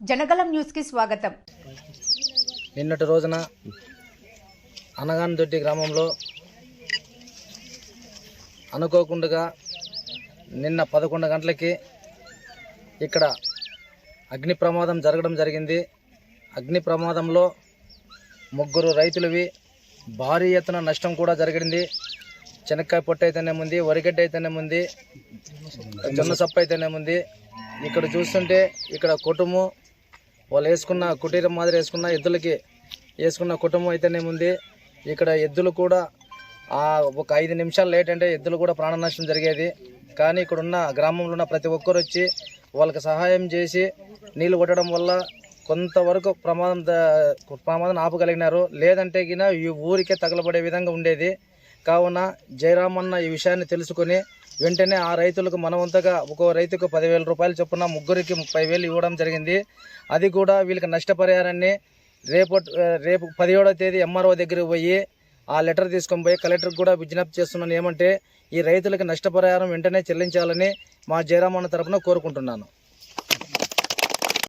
జనగలం న్యూస్కి స్వాగతం. నిన్నటి రోజున అనగానదొడ్డి గ్రామంలో అనుకోకుండా నిన్న పదకొండు గంటలకి ఇక్కడ అగ్ని ప్రమాదం జరగడం జరిగింది. అగ్ని ప్రమాదంలో ముగ్గురు రైతులవి భారీ ఎత్తున నష్టం కూడా జరిగింది. చెనక్కాయ పొట్టు అయితేనే ఉంది వరిగడ్డ అయితేనేముంది జొన్న సప్పు అయితేనేముంది ఇక్కడ చూస్తుంటే ఇక్కడ కుటుంబం వాళ్ళు వేసుకున్న కుటీరం మాదిరి వేసుకున్న ఎద్దులకి వేసుకున్న కుటుంబం అయితేనేముంది ఇక్కడ ఎద్దులు కూడా ఒక ఐదు నిమిషాలు లేట్ అంటే ఎద్దులు కూడా ప్రాణ నష్టం జరిగేది. కానీ ఇక్కడ ఉన్న గ్రామంలో ఉన్న ప్రతి ఒక్కరు వచ్చి వాళ్ళకి సహాయం చేసి నీళ్ళు కొట్టడం వల్ల కొంతవరకు ప్రమాదం ద- ప్రమాదం ఆపగలిగినారు. లేదంటే గిన ఈ ఊరికే తగలబడే విధంగా ఉండేది. కావున జయరామన్న ఈ విషయాన్ని తెలుసుకొని వెంటనే ఆ రైతులకు మనవంతగా ఒక్కో రైతుకు పదివేల రూపాయలు చొప్పున ముగ్గురికి ముప్పై వేలు ఇవ్వడం జరిగింది. అది కూడా వీళ్ళకి నష్టపరిహారాన్ని రేపు రేపు పదిహేడవ తేదీ ఎంఆర్ఓ దగ్గరికి పోయి ఆ లెటర్ తీసుకొని పోయి కలెక్టర్కి కూడా విజ్ఞప్తి చేస్తున్నాను ఏమంటే ఈ రైతులకు నష్టపరిహారం వెంటనే చెల్లించాలని మా జయరామన్న తరఫున కోరుకుంటున్నాను.